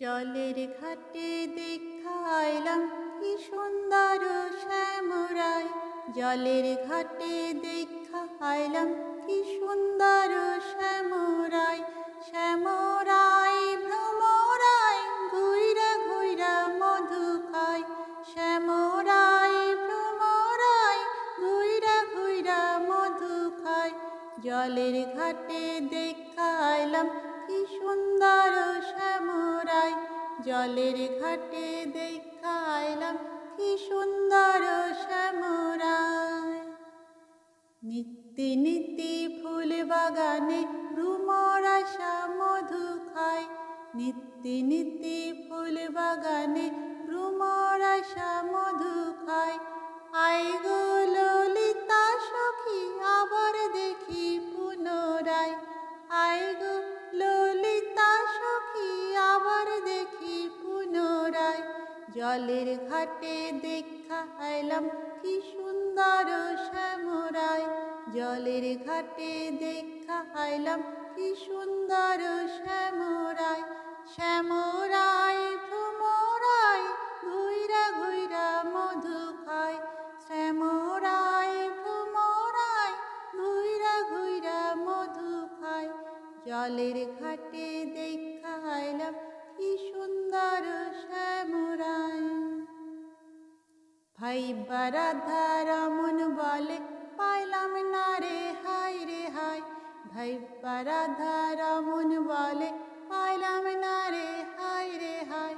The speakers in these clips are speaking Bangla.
জলের ঘাটে দেখাইলাম কি সুন্দর শ্যামরাই জলের ঘাটে দেখাইলাম কি সুন্দর শ্যামরাই শ্যামরাই ভ্রমরাই ঘুইরা ঘুইরা মধু খাই শ্যামরাই ভ্রমরাই ঘুইরা ঘুইরা মধু খায়। জলের ঘাটে দেখাইলাম জলের ঘাটে দেখাইলাম কি সুন্দর শ্যামরায়। নিত্যি নিত্যি ফুল বাগানে রুমরা শ্যামধু মধু খায়। নিত্যি নিত্যি ফুল বাগানে জলের ঘাটে দেখা এলাম, কি সুন্দর শ্যামরাই জলের ঘাটে দেখা এলাম, কি সুন্দর শ্যামরাই শ্যামরাই ভ্রমরাই ঘুইরা ঘুইরা মধু খায়। শ্যামরাই ভ্রমরাই ঘুইরা ঘুইরা মধু খায়। জলের ঘাটে দেখা এলাম, কি সুন্দর ভাই বারাধা রমন বলে, পাইলাম না রে হাই রে হাই ভাই বারাধা রমন বলে, পাইলাম না রে হাই রে হাই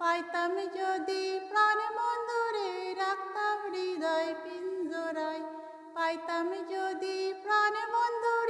পাইতাম যদি প্রাণ বন্ধুরে রাখতাম হৃদয় পিঞ্জরায়। পাইতাম যদি প্রাণ বন্ধুরে